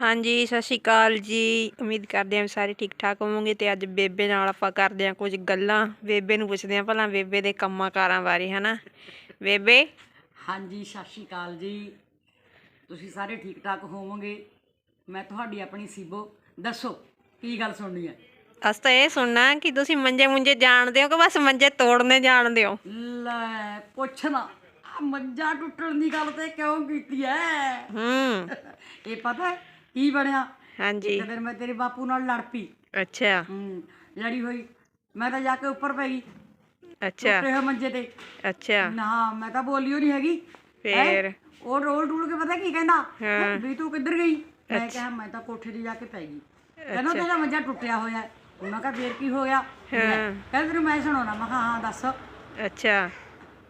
ਹਾਂਜੀ ਸਤਿ ਸ਼੍ਰੀ ਅਕਾਲ ਜੀ। ਉਮੀਦ ਕਰਦੇ ਹਾਂ ਸਾਰੇ ਠੀਕ ਠਾਕ ਹੋਵੋਗੇ ਤੇ ਅੱਜ ਬੇਬੇ ਨਾਲ ਆਪਾਂ ਕਰਦੇ ਹਾਂ ਕੁਝ ਗੱਲਾਂ। ਬੇਬੇ ਨੂੰ ਪੁੱਛਦੇ ਹਾਂ ਭਲਾ ਬੇਬੇ ਦੇ ਕੰਮਾਂ ਕਾਰਾਂ ਬਾਰੇ ਹਨਾ? ਬੇਬੇ? ਹਾਂਜੀ ਸਤਿ ਸ਼੍ਰੀ ਅਕਾਲ ਜੀ। ਤੁਸੀਂ ਸਾਰੇ ਠੀਕ ਠਾਕ ਹੋਵੋਗੇ? ਮੈਂ ਤੁਹਾਡੀ ਆਪਣੀ ਸੀਬੋ। ਦੱਸੋ ਕੀ ਗੱਲ ਸੁਣਨੀ ਹੈ? ਅਸ ਤਾਂ ਇਹ ਸੁਣਨਾ ਕਿ ਤੁਸੀਂ ਮੰਜੇ ਮੁੰਜੇ ਜਾਣਦੇ ਹੋ ਕਿ ਬਸ ਮੰਜੇ ਤੋੜਨੇ ਜਾਣਦੇ ਹੋ? ਲੈ ਪੁੱਛਣਾ ਆ ਮੰਜਾ ਟੁੱਟਣ ਦੀ ਗੱਲ ਤੇ ਕਿਉਂ ਕੀਤੀ ਐ? ਹੂੰ। ਇਹ ਪਤਾ ਹੈ? ਕੀ ਬਣਿਆ? ਹਾਂਜੀ। ਦਿਨ ਮੈਂ ਤੇਰੇ ਬਾਪੂ ਨਾਲ ਲੜ ਪਈ। ਅੱਛਾ। ਹੂੰ ਲੜੀ ਹੋਈ। ਮੈਂ ਤਾਂ ਜਾ ਕੇ ਉੱਪਰ ਪੈ ਗਈ। ਅੱਛਾ। ਟੁੱਟੇ ਹੋਏ ਮੰਜੇ ਤੇ। ਅੱਛਾ। ਨਾ ਮੈਂ ਤਾਂ ਬੋਲੀਓ ਨਹੀਂ ਹੈਗੀ। ਫੇਰ? ਉਹ ਰੋਲ ਡੂਲ ਕੇ ਪਤਾ ਕੀ ਕਹਿੰਦਾ। ਵੀ ਤੂੰ ਕਿੱਧਰ ਗਈ? ਮੈਂ ਕਿਹਾ ਮੈਂ ਤਾਂ ਕੋਠੇ ਤੇ ਜਾ ਕੇ ਪੈ ਗਈ। ਕਹਿੰਦਾ ਤੇਰਾ ਮੰਜਾ ਟੁੱਟਿਆ ਹੋਇਆ ਹੈ। ਮੈਂ ਕਿਹਾ ਫੇਰ ਕੀ ਹੋ ਗਿਆ? ਕਹਿੰਦਾ ਤੈਨੂੰ ਮੈਂ ਸੁਣਾਉਣਾ। ਮੈਂ ਕਿਹਾ ਹਾਂ ਦੱਸ। ਅੱਛਾ।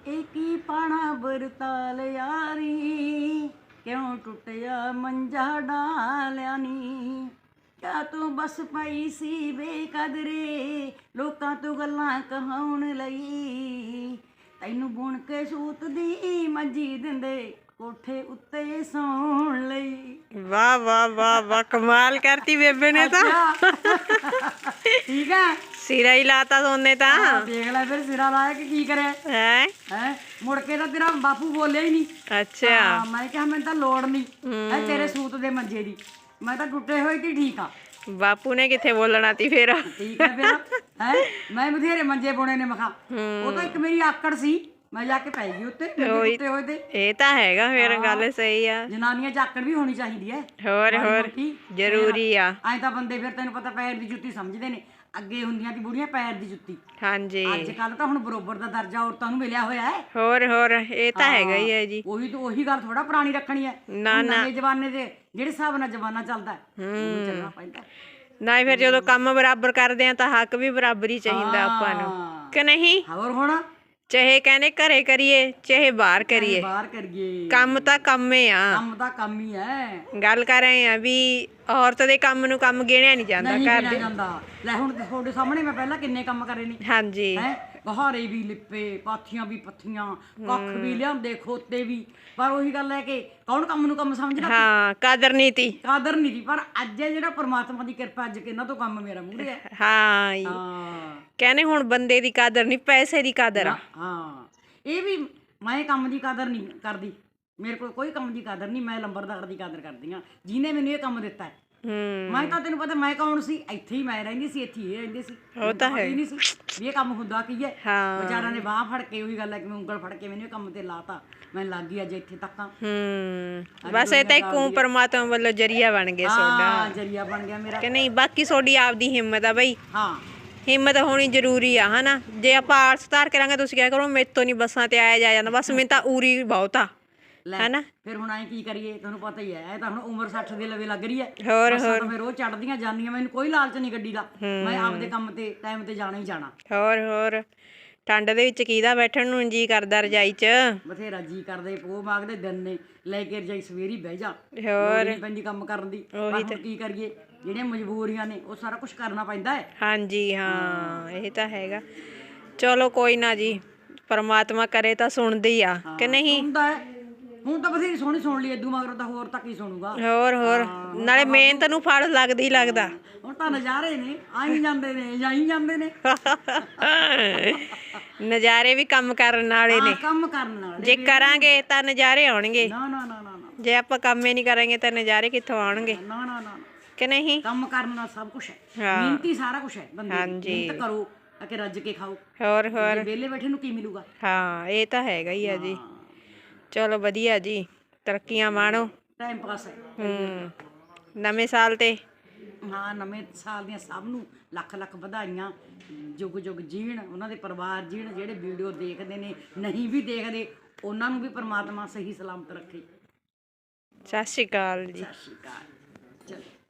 ਇਹ ਕੀ ਪਾਣਾ ਬਰਤਾਲ ਯਾਰੀ ਕਿਉਂ ਟੁੱਟਿਆ ਮੰਜਾ ਡਾਲਿਆ ਨੀ? ਕਿਆ ਤੂੰ ਬਸ ਪਈ ਸੀ ਬੇਕਦਰੇ? ਲੋਕਾਂ ਤੋਂ ਗੱਲਾਂ ਕਹਾਉਣ ਲਈ। ਤੈਨੂੰ ਬੁਣ ਕੇ ਸੂਤ ਦੀ ਮੰਜੀ ਦਿੰਦੇ ਕੋਠੇ ਉੱਤੇ ਸੌਣ ਲਈ। ਵਾਹ ਵਾਹ ਵਾਹ ਵਾਹ ਕਮਾਲ ਕਰਤੀ ਬੇਬੇ ਨੇ ਤਾਂ। ਠੀਕ ਹੈ। ਸਿਰਾ ਹੀ ਲਾਤਾ ਸੋਨੇ ਤਾਂ। ਦੇਖ ਲੈ ਫਿਰ ਸਿਰਾ ਲਾਇਆ ਕਿ ਕੀ ਕਰੇ ਹੈ? ਹੈ? ਮੁੜ ਕੇ ਤਾਂ ਤੇਰਾ ਬਾਪੂ ਬੋਲਿਆ ਹੀ ਨਹੀਂ। ਅੱਛਾ। ਹਾਂ ਮੈਂ ਕਿਹਾ ਮੈਨੂੰ ਤਾਂ ਲੋੜ ਨਹੀਂ। ਹੈ। ਤੇਰੇ ਸੂਤ ਦੇ ਮੰਜੇ ਦੀ। ਮੈਂ ਤਾਂ ਟੁੱਟੇ ਹੋਏ ਤੇ ਠੀਕ ਆ। ਬਾਪੂ ਨੇ ਕਿੱਥੇ ਬੋਲਣਾ ਤੀ ਫੇਰ? ਠੀਕ ਹੈ ਫਿਰ। ਹੈ? ਮੈਂ ਬਥੇਰੇ ਮੰਜੇ ਬੁਣੇ ਨੇ ਮਖਾ। ਉਹ ਤਾਂ ਇੱਕ ਮੇਰੀ ਆਕੜ ਸੀ। ਮੈਂ ਜਾ ਕੇ ਪੈ ਗਈ ਉੱਤੇ। ਮੰਜੇ ਟੁੱਟੇ ਹੋਏ ਤੇ। ਇਹ ਤਾਂ ਹੈਗਾ ਫਿਰ ਗੱਲ ਸਹੀ ਆ। ਜਨਾਨੀਆਂ ਚ ਆਕੜ ਵੀ ਹੋਣੀ ਚਾਹੀਦੀ ਹੈ ਹੋਰ ਹੋਰ। ਜ਼ਰੂਰੀ ਆ। ਐਂ ਤਾਂ ਬੰਦੇ ਫਿਰ ਤੈਨੂੰ ਪਤਾ ਪੈਰ ਦੀ ਜੁੱਤੀ ਸਮਝਦੇ ਨੇ। ਅੱਗੇ ਹੁੰਦੀਆਂ ਦੀ ਬੁੜੀਆਂ ਪੈਰ ਦੀ ਜੁੱਤੀ। ਹਾਂਜੀ। ਅੱਜ ਕੱਲ ਤਾਂ ਹੁਣ ਬਰੋਬਰ ਦਾ ਦਰਜਾ ਔਰਤਾਂ ਨੂੰ ਮਿਲਿਆ ਹੋਇਆ ਹੈ। ਹੋਰ ਹੋਰ ਇਹ ਤਾਂ ਹੈਗਾ ਹੀ ਹੈ ਜੀ। ਉਹੀ ਤਾਂ ਉਹੀ ਗੱਲ ਥੋੜਾ ਪੁਰਾਣੀ ਰੱਖਣੀ ਹੈ। ਨਾ, ਹੁਣ ਨਵੇਂ ਜਮਾਨੇ ਦੇ ਜਿਹੜੇ ਹਿਸਾਬ ਨਾਲ ਜਮਾਨਾ ਚੱਲਦਾ ਹੈ, ਉਹਨੂੰ ਚੱਲਣਾ ਪੈਂਦਾ ਨਾ ਹੀ ਫਿਰ ਜਦੋਂ ਕੰਮ ਬਰਾਬਰ ਕਰਦੇ ਆ ਤਾਂ ਹੱਕ ਵੀ ਬਰਾਬਰ ਚਾਹੀਦਾ ਆਪਾਂ ਨੂੰ। ਕਿ ਨਹੀਂ? ਹੋਰ ਹੁਣ? ਚਾਹੇ ਕਹਿੰਦੇ ਘਰੇ ਕਰੀਏ ਚਾਹੇ ਬਾਹਰ ਕਰੀਏ। ਬਾਹਰ ਕਰੀਏ। ਕੰਮ ਤਾਂ ਕੰਮ ਹੀ ਆ। ਕੰਮ ਤਾਂ ਕੰਮ ਹੀ ਹੈ ਗੱਲ ਕਰ ਰਹੇ ਆ ਵੀ ਔਰਤ ਦੇ ਕੰਮ ਨੂੰ ਕੰਮ ਗਿਣਿਆ ਨਹੀਂ ਜਾਂਦਾ ਨਹੀਂ ਘਰ ਜਾਂਦਾ। ਲੈ ਹੁਣ ਤੁਹਾਡੇ ਸਾਹਮਣੇ ਮੈਂ ਪਹਿਲਾਂ ਕਿੰਨੇ ਕੰਮ ਕਰੇ ਨੇ। ਹਾਂਜੀ। ਹੈ? ਗਹਾਰੇ ਵੀ ਲਿਪੇ ਪਾਥੀਆਂ ਵੀ ਪੱਥੀਆਂ ਕੱਖ ਵੀ ਲਿਆਂਦੇ ਖੋਤੇ ਵੀ। ਪਰ ਉਹੀ ਗੱਲ ਹੈ ਕਿ ਕੌਣ ਕੰਮ ਨੂੰ ਕੰਮ ਸਮਝਦਾ? ਹਾਂ ਕਦਰ ਨੀਤੀ। ਕਾਦਰ ਨਹੀਂ ਦੀ ਪਰ ਅੱਜ ਇਹ ਜਿਹੜਾ ਪਰਮਾਤਮਾ ਦੀ ਕਿਰਪਾ ਅੱਜ ਕਿੰਨਾ ਤੋਂ ਕੰਮ ਮੇਰਾ ਮੂਹਰੇ ਹੈ ਹਾਂ ਜੀ। ਹਾਂ। ਕਹਿੰਦੇ ਹੁਣ ਬੰਦੇ ਦੀ ਕਦਰ ਨਹੀਂ ਪੈਸੇ ਦੀ ਕਦਰ ਆ। ਹਾਂ। ਇਹ ਵੀ ਮੈਂ ਕੰਮ ਦੀ ਕਦਰ ਨਹੀਂ ਕਰਦੀ। ਮੇਰੇ ਕੋਲ ਕੋਈ ਕੰਮ ਦੀ ਕਦਰ ਨਹੀਂ ਮੈਂ ਲੰਬਰਦਾਰ ਦੀ ਕਦਰ ਕਰਦੀ ਆ ਜਿਹਨੇ ਮੈਨੂੰ ਇਹ ਕੰਮ ਦਿੱਤਾ ਹੈ ਹੂੰ। ਮੈਂ ਤਾਂ ਤੈਨੂੰ ਪਤਾ ਮੈਂ ਕੌਣ ਸੀ? ਇੱਥੇ ਹੀ ਮੈਂ ਰਹਿੰਦੀ ਸੀ ਇੱਥੇ ਹੀ ਇਹ ਰਹਿੰਦੇ ਸੀ। ਉਹ ਤਾਂ ਹੈ ਨਹੀਂ ਸੀ ਵੀ ਇਹ ਕੰਮ ਹੁੰਦਾ ਕੀ ਹੈ। ਹਾਂ। ਵਿਚਾਰਾਂ ਨੇ ਬਾਹ ਫੜ ਕੇ ਉਹੀ ਗੱਲ ਹੈ ਕਿ ਮੈਂ ਉਂਗਲ ਫੜ ਕੇ ਮੈਨੂੰ ਇਹ ਕੰਮ ਤੇ ਲਾਤਾ। ਮੈਂ ਲੱਗ ਗਈ ਅੱਜ ਇੱਥੇ ਤੱਕ। ਹੂੰ। ਬਸ ਇਹ ਤਾਂ ਇੱਕ ਪਰਮਾਤਮਾ ਵੱਲੋਂ ਜਰੀਆ ਬਣ ਗਿਆ ਸੋਡਾ। ਹਾਂ ਜਰੀਆ ਬਣ ਗਿਆ ਮੇਰਾ। ਕਿ ਨਹੀਂ ਬਾਕੀ ਤੁਹਾਡੀ ਆਪਦੀ ਹਿੰਮਤ ਆ ਬਈ। ਹਾਂ। ਹਿੰਮਤ ਹੋਣੀ ਜ਼ਰੂਰੀ ਆ ਹਨਾ? ਜੇ ਆਪਾਂ ਆਰਟਸ ਧਾਰ ਕੇ ਰਾਂਗੇ ਤੁਸੀਂ ਕਿਹਾ ਕਰੋ ਮੇਰੇ ਤੋਂ ਨਹੀਂ ਬੱਸਾਂ ਤੇ ਆਇਆ ਜਾ ਜਾਂਦਾ। ਬਸ ਮੈਨੂੰ ਤਾਂ ਉਰੀ ਬਹੁਤ ਆ। ਹੈਨਾ? ਫਿਰ ਹੁਣ ਐ ਕੀ ਕਰੀਏ? ਤੁਹਾਨੂੰ ਪਤਾ ਹੀ ਹੈ ਇਹ ਤਾਂ ਹੁਣ ਉਮਰ 60 ਦੇ ਲਵੇ ਲੱਗ ਰਹੀ ਹੈ। ਹੋਰ ਤਾਂ ਫਿਰ ਉਹ ਚੜਦੀਆਂ ਜਾਂਦੀਆਂ ਮੈਨੂੰ ਕੋਈ ਲਾਲਚ ਨਹੀਂ ਗੱਡੀ ਦਾ। ਮੈਂ ਆਪਦੇ ਕੰਮ ਤੇ ਟਾਈਮ ਤੇ ਜਾਣਾ ਹੀ ਜਾਣਾ। ਹੋਰ ਹੋਰ। ਠੰਡ ਦੇ ਵਿੱਚ ਕਿਹਦਾ ਬੈਠਣ ਨੂੰ ਜੀ ਕਰਦਾ ਰਜਾਈ 'ਚ? ਬਥੇਰਾ ਜੀ ਕਰਦੇ ਪੋ ਮਾਗਦੇ ਦਿਨ ਨੇ ਲੈ ਕੇ ਰਜਾਈ ਸਵੇਰੀ ਬਹਿ ਜਾ। ਹੋਰ। ਪੈਂਦੀ ਕੰਮ ਕਰਨ ਦੀ। ਹੁਣ ਕੀ ਕਰੀਏ? ਜਿਹੜੀਆਂ ਮਜਬੂਰੀਆਂ ਨੇ ਉਹ ਸਾਰਾ ਕੁਝ ਕਰਨਾ ਪੈਂਦਾ ਹੈ। ਹਾਂਜੀ ਹਾਂ ਇਹ ਤਾਂ ਹੈਗਾ। ਚਲੋ ਕੋਈ ਨਾ ਜੀ ਪਰਮਾਤਮਾ ਕਰੇ ਤਾਂ ਸੁਣਦੀ ਆ ਕਿ ਨਹੀਂ? ਹੁੰਦਾ ਹੈ। ਹੁਣ ਤਾਂ ਬਥੇਰੀ ਸੋਹਣੀ ਸੁਣ ਲਈ ਏਦੂ ਮਗਰੋਂ ਤਾਂ ਹੋਰ ਤਾਂ ਕੀ ਸੁਣੂਗਾ? ਹੋਰ ਹੋਰ। ਨਾਲੇ ਮਿਹਨਤ ਨੂੰ ਫਲ ਲੱਗਦਾ ਹੀ ਲੱਗਦਾ। ਹੁਣ ਤਾਂ ਨਜ਼ਾਰੇ ਨੇ ਆਈ ਜਾਂਦੇ ਨੇ ਜਾਈ ਜਾਂਦੇ ਨੇ। ਨਜ਼ਾਰੇ ਵੀ ਕੰਮ ਕਰਨ ਵਾਲੇ ਨੇ। ਹਾਂ, ਕੰਮ ਕਰਨ ਨਾਲ ਜੇ ਕਰਾਂਗੇ ਤਾਂ ਨਜ਼ਾਰੇ ਆਉਣਗੇ। ਨਾ ਨਾ ਨਾ ਨਾ ਨਾ। ਜੇ ਆਪਾਂ ਕੰਮ ਹੀ ਨਹੀਂ ਕਰਾਂਗੇ ਤਾਂ ਨਜ਼ਾਰੇ ਕਿੱਥੋਂ ਆਉਣਗੇ? ਨਾ ਨਾ ਨਾ ਕਿ ਨਹੀਂ? ਕੰਮ ਕਰਨ ਨਾਲ ਸਭ ਕੁਝ ਹੈ। ਹਾਂ। ਮਿਹਨਤੀ ਸਾਰਾ ਕੁਝ ਹੈ ਬੰਦੇ। ਹਾਂਜੀ। ਮਿਹਨਤ ਕਰੋ ਅਕੇ ਰੱਜ ਕੇ ਖਾਓ। ਹੋਰ ਹੋਰ। ਜੇ ਵਿਹਲੇ ਬੈਠੇ ਨੂੰ ਕੀ ਮਿਲੂਗਾ? ਹਾਂ ਇਹ ਤਾਂ ਹੈਗਾ ਹੀ ਆ ਜੀ। ਚਲੋ ਵਧੀਆ ਜੀ ਤਰੱਕੀਆਂ ਮਾਣੋ। ਟਾਈਮ ਪਾਸ ਹੈ। ਨਵੇਂ ਸਾਲ ਤੇ। ਹਾਂ ਨਵੇਂ ਸਾਲ ਦੀਆਂ ਸਭ ਨੂੰ ਲੱਖ ਲੱਖ ਵਧਾਈਆਂ। ਜੁਗ ਜੁਗ ਜੀਣ ਉਹਨਾਂ ਦੇ ਪਰਿਵਾਰ ਜੀਣ ਜਿਹੜੇ ਵੀਡੀਓ ਦੇਖਦੇ ਨੇ ਨਹੀਂ ਵੀ ਦੇਖਦੇ ਉਹਨਾਂ ਨੂੰ ਵੀ ਪ੍ਰਮਾਤਮਾ ਸਹੀ ਸਲਾਮਤ ਰੱਖੇ। ਸਤਿ ਸ਼੍ਰੀ ਅਕਾਲ ਜੀ। ਸਤਿ ਸ਼੍ਰੀ ਅਕਾਲ। ਚਲੋ।